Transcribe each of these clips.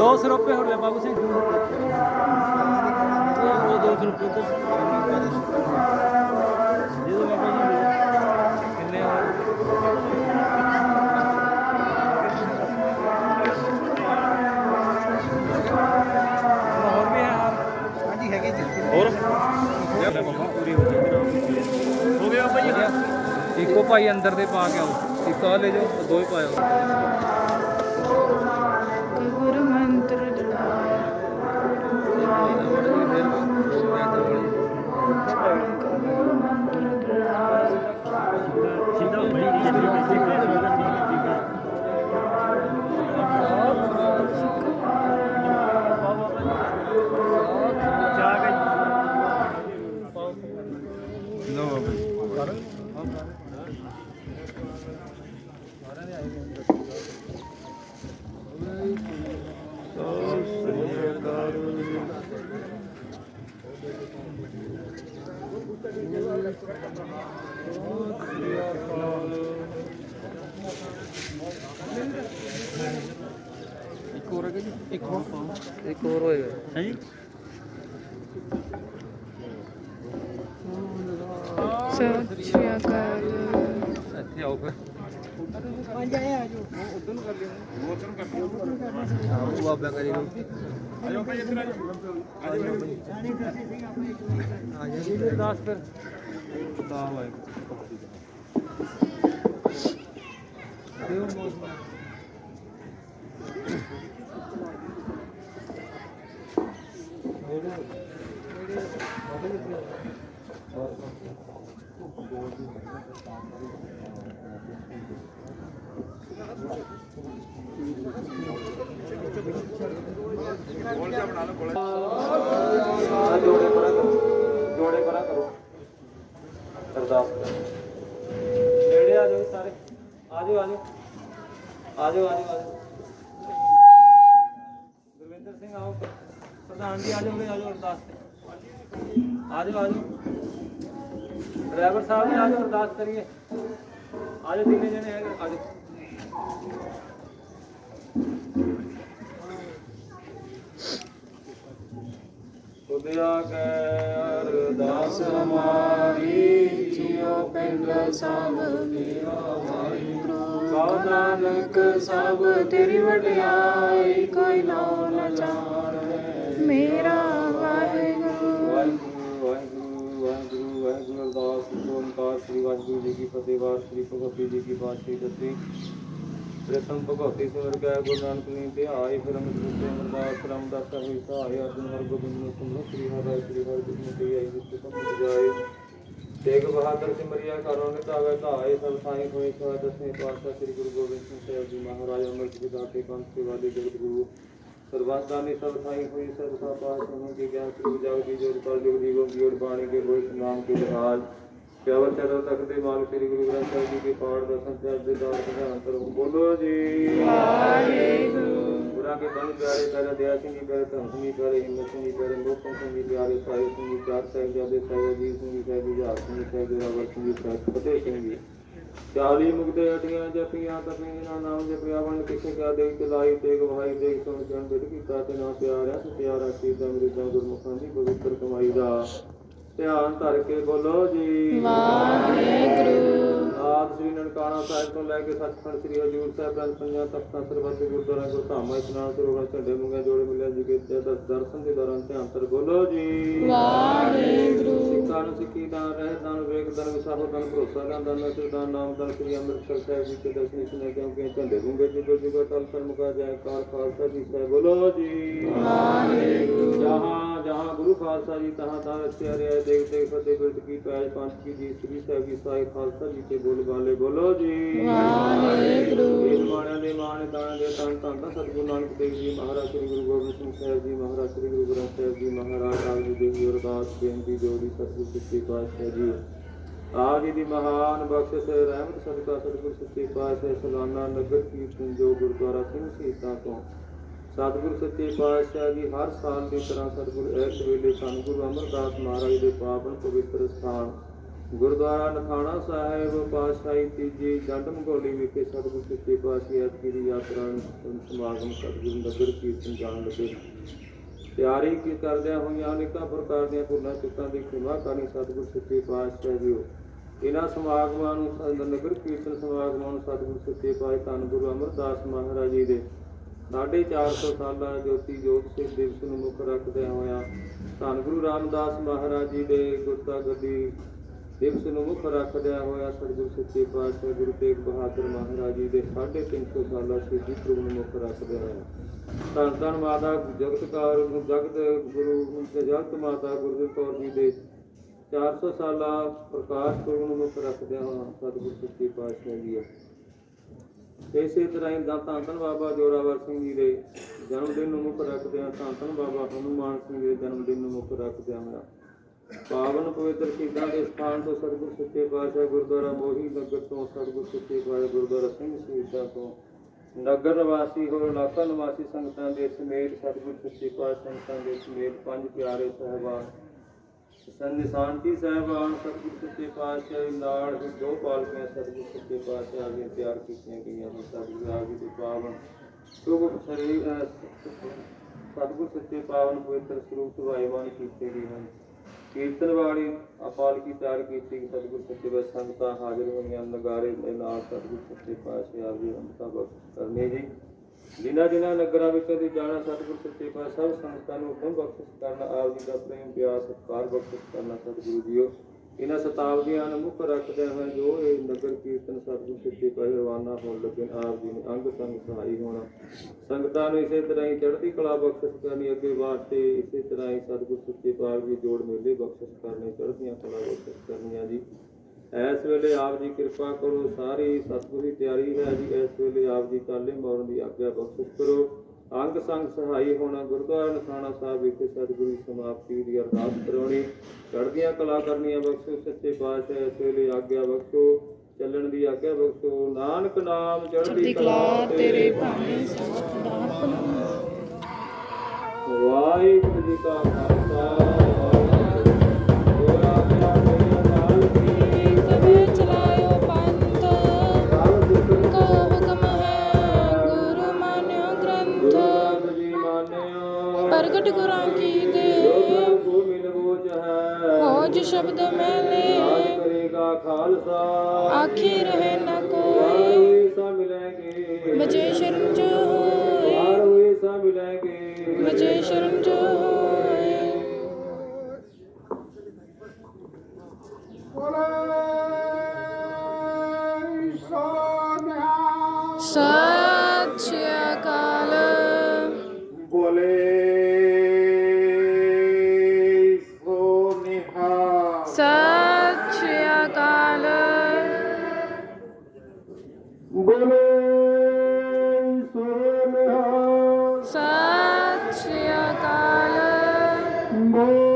200 रुपये हो गया बाबू सिंह दो सौ रुपये तो दे दो बाबा जी किन्ने और भी है हार हाँ जी है और पूरी हो गई ਹੋ ਗਿਆ ਭਾਈ ਇੱਕੋ ਭਾਈ ਅੰਦਰ ਦੇ ਪਾ ਕੇ ਆਓ ਇੱਕ ਆ ਲੈ ਜਾਓ ਦੋ ਹੀ ਪਾਇਓ ਹੋਰ ਹੈ ਜੀ ਇੱਕ ਹੋਰ ਇੱਕ ਹੋਰ ਹੋਏਗਾ ਹੈ ਜੀ ਸਤਿ ਸ਼੍ਰੀ ਅਕਾਲ ਇੱਥੇ ਆਓ ਫਿਰ ਆਓ ਬਾਬਾ ਕਰੀ ਲੋ ਆ ਜੀ ਦਾਸ ਫਿਰ ਤਾਂ ਵਾਏ ਦੇਵ ਮੌਸਮ ਜੋੜੇ ਕਰਾ ਕਰੋ ਜੋੜੇ ਕਰਾ ਕਰੋ ਅਰਦਾਸ ਨੇੜੇ ਆ ਜਾਓ ਸਾਰੇ ਆ ਜਾਓ ਆ ਜਾਓ ਆ ਜਾਓ ਆ ਜਾਓ ਗੁਰਵਿੰਦਰ ਸਿੰਘ ਆਓ, ਪ੍ਰਧਾਨ ਜੀ ਆ ਜਾਓ, ਉਰੇ ਆ ਜਾਓ ਅਰਦਾਸ ਤੇ। ਆ ਜਾਓ ਆ ਜਾਓ। ਡਰਾਈਵਰ ਸਾਹਿਬ ਜੀ ਆ ਅਰਦਾਸ ਕਰੀਏ ਆ ਤਿੰਨੇ ਜਣੇ ਹੈਗੇ ਆ ਖੁਦਿਆ ਕੈ ਅਰਦਾਸ ਹਮਾਰੀ ਜਿਉ ਪਿੰਡ ਸਭ ਮੇਰਾ ਵਾਹਿਗੁਰੂ ਕਉ ਨਾਨਕ ਸਭ ਤੇਰੀ ਵਡਿਆਈ, ਕੋਈ ਓਮਕਾਰ ਸ੍ਰੀ ਵਾਹਿਗੁਰੂ ਜੀ ਕੀ ਫਤਿਹ ਵਾਰ ਸ੍ਰੀ ਭਗਵਤੀ ਜੀ ਕੀ ਬਾਣੀ ਦਸੀ। ਪ੍ਰਥਮ ਭਗਵਤੀ ਸਿਮਰ ਗਏ ਗੁਰੂ ਨਾਨਕ ਨੇ ਤੇ ਆਏ ਫਿਰ ਅਮਿਤ ਰੂਪੇ ਅਮਰਦਾਸ ਰਾਮਦਾਸ ਸਾਹਿਬ ਸਹਾਇ ਅਰਜਨ ਹਰ ਗੋਬਿੰਦ ਨੂੰ ਤੁਮਰੋ ਸ੍ਰੀ ਹਰਿ ਸ੍ਰੀ ਹਰਿ ਕ੍ਰਿਸ਼ਨ ਤੇ ਆਈ ਜਿਸ ਤੋਂ ਜਾਏ। ਤੇਗ ਬਹਾਦਰ ਸਿਮਰਿਆ ਕਰੋ ਨਿਤ ਆਵੇ ਧਾਏ, ਸਭ ਸਾਈ ਹੋਏ ਸਵਾ ਦਸਵੇਂ ਪਾਤਸ਼ਾਹ ਸ੍ਰੀ ਗੁਰੂ ਗੋਬਿੰਦ ਸਿੰਘ ਸਾਹਿਬ ਜੀ ਮਹਾਰਾਜ, ਅੰਮ੍ਰਿਤ ਜੀ ਦਾਤੇ ਕੰਸ ਸੇਵਾਦੇ ਜਗਤ ਗੁਰੂ। ਸਰਬੰਤਾਨੀ ਸਭ ਸਾਈ ਹੋਈ ਸਭ ਸਾ ਪਾਤਸ਼ਾਹ ਕੇ ਗਿਆਨ, ਸ੍ਰੀ ਜਗ ਦੀ ਜੋਰ ਕਲ ਜੁਗ ਜੀਵੋ ਕੀ ਔਰ ਕੇਵਲ ਚਰਨ ਤੱਕ ਦੇ ਮਾਲ ਸ੍ਰੀ ਗੁਰੂ ਗ੍ਰੰਥ ਸਾਹਿਬ ਜੀ ਕੇ ਪਾਠ ਦਰਸ਼ਨ ਤੇ ਦੇ ਦਾਰ ਪ੍ਰਦਾਨ ਕਰੋ ਬੋਲੋ ਜੀ। ਵਾਹਿਗੁਰੂ। ਗੁਰਾਂ ਕੇ ਬੰਦ ਪਿਆਰੇ ਕਰ ਦਇਆ ਸਿੰਘ ਜੀ ਕਰ ਧੰਮ ਸਿੰਘ ਜੀ ਕਰ ਹਿੰਮਤ ਸਿੰਘ ਜੀ ਕਰ ਲੋਕਾਂ ਸਿੰਘ ਜੀ ਪਿਆਰੇ ਸਾਹਿਬ ਸਿੰਘ ਜੀ ਚਾਰ ਸਾਹਿਬ ਜਾਦੇ ਸਾਹਿਬ ਜੀ ਸਿੰਘ ਜੀ ਸਾਹਿਬ ਜੀ ਸਿੰਘ ਜੀ ਸਾਹਿਬ ਜੀ ਸਿੰਘ ਜੀ ਸਾਹਿਬ ਫਤਿਹ ਸਿੰਘ ਜੀ ਚਾਲੀ ਮੁਕਤੇ ਅਟੀਆਂ ਜਪੀਆਂ ਤਪੀਆਂ ਨਾਮ ਜਪਿਆ ਵੰਡ ਕਿਸੇ ਕਾ ਦੇ ਚਲਾਈ ਤੇਗ ਭਾਈ ਦੇਖ ਸੁਣ ਜਨ ਬਿਟ ਕੀਤਾ ਤੇ ਨਾ ਪਿਆਰਿਆ ਤੇ ਪਿਆਰਾ ਕੀ ਦਾ ਮੇਰੇ ਦਾ ਗੁਰਮੁਖਾਂ ਦੀ ਪਵਿੱਤਰ ਕਮਾਈ ਦਾ। ਧਿਆਨ ਧਰ ਕੇ ਬੋਲੋ ਜੀ। ਵਾਹਿਗੁਰੂ। ਆਦ ਸ੍ਰੀ ਨਨਕਾਣਾ ਸਾਹਿਬ ਤੋਂ ਲੈ ਕੇ ਸੱਚਖੰਡ ਸ੍ਰੀ ਹਜੂਰ ਸਾਹਿਬ ਗ੍ਰੰਥ ਪੰਜਾਂ ਤਖਤਾਂ ਸਰਬੱਤ ਗੁਰਦੁਆਰਾ ਗੁਰਧਾਮਾਂ ਇਸ਼ਨਾਨ ਸਰੋਵਰ ਝੰਡੇ ਮੁੰਗੇ ਜੋੜੇ ਮਿਲਿਆ ਜੀ ਕੇ ਦਰਸ਼ਨ ਦੇ ਦੌਰਾਨ ਧਿਆਨ ਧਰ ਬੋਲੋ ਜੀ। ਵਾਹਿਗੁਰੂ। ਸਿੱਖਾਂ ਨੂੰ ਸਿੱਖੀ ਦਾਨ ਰਹਿ ਦਾਨ ਵੇਖ ਦਾਨ ਵਿਸਾਹੋ ਦਾਨ ਭਰੋਸਾ ਦਾਨ ਦਾਨ ਨਸਰ ਦਾਨ ਨਾਮ ਦਾਨ ਸ੍ਰੀ ਅੰਮ੍ਰਿਤਸਰ ਸਾਹਿਬ ਜੀ ਕੇ ਦਰਸ਼ਨ ਇਸਨੇ ਕਿਉਂਕਿ ਝੰਡੇ ਮੁੰਗੇ ਜੁਗੋ ਜੁਗੋ ਤਲ ਤਲ ਮੁਕਾ ਜਾਏ ਕਾਰ ਖਾਲਸਾ ਜੀ ਸਾਹਿਬ ਬੋਲੋ ਜੀ। ਵਾਹਿਗੁਰੂ। ਜਹਾਂ ਜਹਾਂ ਗੁਰੂ ਖਾਲਸਾ ਜੀ ਤਹਾਂ ਤਹਾਂ ਰਚਿਆ ਰਿਹਾ ਦੇਖ ਦੇਖ ਫਤਿਹ ਬਿਰਦ ਕੀ ਪੈਜ ਪੰਜ ਕੀ ਜੀ ਸ੍ਰੀ ਸਾਹਿਬ ਜੀ ਸਾਹਿਬ ਖਾਲਸਾ ਜੀ ਕੇ ਬੋਲ ਬਾਲੇ ਬੋਲੋ ਜੀ। ਵਾਹਿਗੁਰੂ। ਇਹ ਮਾਣਿਆਂ ਦੇ ਮਾਣ ਦਾਣ ਦੇ ਤਨ ਧੰਨ ਧੰਨ ਸਤਿਗੁਰੂ ਨਾਨਕ ਦੇਵ ਜੀ ਮਹਾਰਾਜ ਸ੍ਰੀ ਗੁਰੂ ਗੋਬਿੰਦ ਸਿੰਘ ਸਾਹਿਬ ਜੀ ਮਹਾਰਾਜ ਸ੍ਰੀ ਗੁਰੂ ਗ੍ਰੰਥ ਸਾਹਿਬ ਜੀ ਮਹਾਰਾਜ ਆਪ ਜੀ ਦੇ ਅਰਦਾਸ ਬੇਨਤੀ ਜੋੜੀ ਸਤਿਗੁਰੂ ਸੱਚੇ ਪਾਤਸ਼ਾਹ ਜੀ। ਜੀ ਦੀ ਮਹਾਨ ਬਖਸ਼ਿਸ਼ ਰਹਿਮਤ ਸਦਕਾ ਸਤਿਗੁਰੂ ਸੱਚੇ ਪਾਤਸ਼ਾਹ ਸਲਾਨਾ ਨਗਰ ਕੀਰਤਨ ਜੋ ਗੁਰਦੁਆਰਾ ਸਿੰਘ ਸ਼ਹੀਦਾਂ ਤੋਂ। ਸਤਿਗੁਰੂ ਸੱਚੇ ਪਾਤਸ਼ਾਹ ਜੀ ਹਰ ਸਾਲ ਦੀ ਤਰ੍ਹਾਂ ਸਤਿਗੁਰੂ ਇਸ ਵੇਲੇ ਸਾਨੂੰ ਗੁਰੂ ਅਮਰਦਾਸ ਮਹਾਰਾਜ ਦੇ ਪਾਵਨ ਪਵਿੱਤਰ ਸਥਾਨ ਗੁਰਦੁਆਰਾ ਨਖਾਣਾ ਸਾਹਿਬ, ਪਾਤਸ਼ਾਹੀ ਤੀਜੀ ਜੰਡ ਮੰਗੋਲੀ ਵਿਖੇ ਸਤਿਗੁਰੂ ਸੱਚੇ ਪਾਤਸ਼ਾਹ ਜੀ ਦੀ ਯਾਤਰਾ ਸਮਾਗਮ ਸਤਿਗੁਰੂ ਨਗਰ ਕੀਰਤਨ ਜਾਣ ਲੱਗੇ। ਤਿਆਰੀ ਕੀ ਕਰਦਿਆਂ ਹੋਈਆਂ ਅਨੇਕਾਂ ਪ੍ਰਕਾਰ ਦੀਆਂ ਭੁੱਲਾਂ ਚੁੱਕਾਂ ਦੀ ਖਿਮਾ ਕਰਨੀ ਸਤਿਗੁਰੂ ਸੱਚੇ ਪਾਤਸ਼ਾਹ ਜੀਓ ਇਹਨਾਂ ਸਮਾਗਮਾਂ ਨੂੰ ਸ- ਨਗਰ ਕੀਰਤਨ ਸਮਾਗਮਾਂ ਨੂੰ ਸਤਿਗੁਰੂ ਸੱਚੇ ਪਾਤਸ਼ਾਹ ਧੰਨ ਗੁਰੂ ਅਮਰਦਾਸ ਮਹਾਰਾਜ ਜੀ ਦੇ। ਸਾਢੇ 400 ਸਾਲਾ ਜੋਤੀ ਜੋਤ ਸਿੰਘ ਦਿਵਸ ਨੂੰ ਮੁੱਖ ਰੱਖਦਿਆਂ ਹੋਇਆਂ ਧੰਨ ਗੁਰੂ ਰਾਮਦਾਸ ਮਹਾਰਾਜ ਜੀ ਦੇ ਗੁਰਤਾ ਗੱਦੀ ਦਿਵਸ ਨੂੰ ਮੁੱਖ ਰੱਖਦਿਆਂ ਹੋਇਆ ਸਤਿਗੁਰੂ ਸੱਚੇ ਪਾਤਸ਼ਾਹ ਗੁਰੂ ਤੇਗ ਬਹਾਦਰ ਮਹਾਰਾਜ ਜੀ ਦੇ 350 ਸਾਲਾ ਸ਼ਹੀਦੀ ਪੁਰਬ ਨੂੰ ਮੁੱਖ ਰੱਖਦਿਆਂ ਹੋਇਆ। ਧੰਨ ਧੰਨ ਮਾਤਾ ਜਗਤਕਾਰ ਜਗਤ ਗੁਰੂ ਜਗਤ ਮਾਤਾ ਗੁਰਦੇਵ ਕੌਰ ਜੀ ਦੇ 400 ਸਾਲਾ ਪ੍ਰਕਾਸ਼ ਪੁਰਬ ਨੂੰ ਮੁੱਖ ਰੱਖਦਿਆਂ ਹੋਇਆ ਸਤਿਗੁਰ ਸੱਚੇ ਪਾਤਸ਼ਾਹ ਜੀ ਇਸੇ ਤਰ੍ਹਾਂ ਹੀ ਦਾ ਧੰਨ ਧੰਨ ਬਾਬਾ ਜੋਰਾਵਰ ਸਿੰਘ ਜੀ ਦੇ ਜਨਮ ਦਿਨ ਨੂੰ ਮੁੱਖ ਰੱਖਦਿਆਂ ਧੰਨ ਧੰਨ ਬਾਬਾ ਹਨੂਮਾਨ ਸਿੰਘ ਜੀ ਦੇ ਜਨਮ ਦਿਨ ਨੂੰ ਮੁੱਖ ਰੱਖਦਿਆਂ ਹੋਇਆ। ਪਾਵਨ ਪਵਿੱਤਰ ਸ਼ਹੀਦਾਂ ਦੇ ਸਥਾਨ ਤੋਂ ਸਤਿਗੁਰ ਸੱਚੇ ਪਾਤਸ਼ਾਹ ਗੁਰਦੁਆਰਾ ਮੋਹੀ ਨਗਰ ਤੋਂ ਸਤਿਗੁਰ ਸੱਚੇ ਪਾਤਸ਼ਾਹ ਗੁਰਦੁਆਰਾ ਸਿੰਘ ਸ਼ਹੀਦਾਂ ਤੋਂ ਨਗਰ ਨਿਵਾਸੀ ਹੋਰ ਇਲਾਕਾ ਨਿਵਾਸੀ ਸੰਗਤਾਂ ਦੇ ਸਮੇਤ ਸਤਿਗੁਰ ਸੱਚੇ ਪਾਤਸ਼ਾਹ ਸੰਗਤਾਂ ਦੇ ਸਮੇਤ ਪੰਜ ਪਿਆਰੇ ਸਹਿਬਾਨ, ਸੰਨ ਸ਼ਾਂਤੀ ਸਹਿਬਾਨ, ਸਤਿਗੁਰ ਸੱਚੇ ਪਾਤਸ਼ਾਹ ਦੇ ਨਾਲ ਦੋ ਪਾਲਕੀਆਂ ਸਤਿਗੁਰ ਸੱਚੇ ਪਾਤਸ਼ਾਹ ਦੀਆਂ ਤਿਆਰ ਕੀਤੀਆਂ ਗਈਆਂ ਹਨ ਸਤਿਗੁਰ ਆਪ ਦੇ ਪਾਵਨ ਸ਼ੁਭ ਸਰੀਰ ਸਤਿਗੁਰ ਸੱਚੇ ਪਾਵਨ ਪਵਿੱਤਰ ਸਰੂਪ ਸੁਭਾਈਮਾਨ ਕੀਤੇ ਗਏ ਹਨ। ਕੀਰਤਨ ਵਾਲੀ ਅਪਾਲਕੀ ਤਿਆਰ ਕੀਤੀ ਗਈ ਸਤਿਗੁਰ ਸੱਚੇ ਪਾਤਸ਼ਾਹ ਸੰਗਤਾਂ ਹਾਜ਼ਰ ਹੋਈਆਂ, ਨਗਾਰੇ ਦੇ ਨਾਲ ਸਤਿਗੁਰ ਸੱਚੇ ਪਾਤਸ਼ਾਹ ਆਪ ਜੀ ਅੰਮ੍ਰਿਤਾ ਬਖਸ਼ ਕਰਨੇ ਜੀ। ਜਿਨ੍ਹਾਂ ਜਿਨ੍ਹਾਂ ਨਗਰਾਂ ਵਿੱਚ ਕਦੀ ਜਾਣਾ ਸਤਿਗੁਰ ਸੱਚੇ ਪਾਤਸ਼ਾਹ ਸਭ ਸੰਗਤਾਂ ਨੂੰ ਹੁਕਮ ਬਖਸ਼ਿਸ਼ ਕਰਨਾ ਆਪ ਜੀ ਦਾ ਪ੍ਰੇਮ ਪਿਆਰ, ਸਤਿਕਾਰ ਬਖਸ਼ਿਸ਼ ਕਰਨਾ ਸਤਿਗੁਰੂ ਜੀਓ। ਇਹਨਾਂ ਸ਼ਤਾਬਦੀਆਂ ਨੂੰ ਮੁੱਖ ਰੱਖਦੇ ਹੋਏ ਜੋ ਇਹ ਨਗਰ ਕੀਰਤਨ ਸਤਿਗੁਰ ਸੱਚੇ ਪਾਤਸ਼ਾਹ ਰਵਾਨਾ ਹੋਣ ਲੱਗੇ ਆਪ ਜੀ ਨੇ ਅੰਗ ਸੰਗ ਸਹਾਈ ਹੋਣਾ। ਸੰਗਤਾਂ ਨੂੰ ਇਸੇ ਤਰ੍ਹਾਂ ਹੀ ਚੜ੍ਹਦੀ ਕਲਾ ਬਖਸ਼ਿਸ਼ ਕਰਨੀ, ਅੱਗੇ ਵਾਸਤੇ ਇਸੇ ਤਰ੍ਹਾਂ ਹੀ ਸਤਿਗੁਰ ਸੱਚੇ ਪਾਤਸ਼ਾਹ ਜੀ ਜੋੜ ਮੇਲੇ ਬਖਸ਼ਿਸ਼ ਕਰਨੇ, ਚੜ੍ਹਦੀਆਂ ਕਲਾ ਬਖਸ਼ਿਸ਼ ਕਰਨੀਆਂ ਜੀ। ਇਸ ਵੇਲੇ ਆਪ ਜੀ ਕਿਰਪਾ ਕਰੋ, ਸਾਰੀ ਸਤਿਗੁਰੂ ਦੀ ਤਿਆਰੀ ਹੈ ਜੀ। ਇਸ ਵੇਲੇ ਆਪ ਜੀ ਕਾਲੇ ਮੌਰਨ ਦੀ ਆਗਿਆ ਬਖਸ਼ਿਸ਼ ਕਰੋ। ਅੰਗ ਸੰਗ ਸਹਾਈ ਹੋਣਾ ਗੁਰਦੁਆਰਾ ਨਖਾਣਾ ਸਾਹਿਬ ਵਿਖੇ ਸਤਿਗੁਰੂ ਦੀ ਸਮਾਪਤੀ ਦੀ ਅਰਦਾਸ ਕਰਾਉਣੀ। ਚੜ੍ਹਦੀਆਂ ਕਲਾ ਕਰਨੀਆਂ ਬਖਸ਼ੋ ਸੱਚੇ ਪਾਤਸ਼ਾਹ ਇਸ ਵੇਲੇ ਆਗਿਆ ਬਖਸ਼ੋ ਚੱਲਣ ਦੀ ਆਗਿਆ ਬਖਸ਼ੋ। ਨਾਨਕ ਨਾਮ ਚੜ੍ਹਦੀ ਚੜ੍ਹਦੀ ਕਲਾ ਤੇਰੇ ਭਾਣੇ ਸਦਾ ਵਾਹਿਗੁਰੂ ਜੀ ਕਾ ਖਾਲਸਾ। ਪ੍ਰਗਟ ਗੁਰਾਂ ਕੀ ਦੇ ਹੋਜ ਸ਼ਬਦ ਮੈਲੇ ਕਰੇਗਾ ਖਾਲਸਾ ਆਖੀ ਰਹੇ ਨ ਕੋਈ। ਸਾ ਮਿਲੇਗੇ ਬਚੇ ਸ਼ਰਨ ਜੋ ਹੋਏ। ਸਾ ਮਿਲੇਗੇ ਬਚੇ ਸ਼ਰਨ ਜੋ ਹੋਏ। ਸਤਿ ਸ਼੍ਰੀ ਅਕਾਲ। ਬੋਲੇ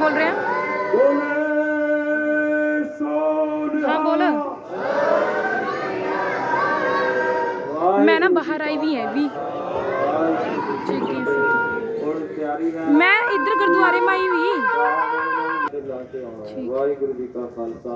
ਬੋਲ ਰਿਹਾ ਬੋਲੇ ਸੋਨਿਹਾ ਹਾਂ ਬੋਲ ਮੈਂ ਨਾ ਬਾਹਰ ਆਈ ਵੀ ਹੈ ਵੀ ਠੀਕ ਹੈ ਹੁਣ ਤਿਆਰੀ ਹੈ ਮੈਂ ਇੱਧਰ ਗੁਰਦੁਆਰੇ ਮਾਈ ਵੀ ਵਾਹਿਗੁਰੂ ਜੀ ਕਾ ਖਾਲਸਾ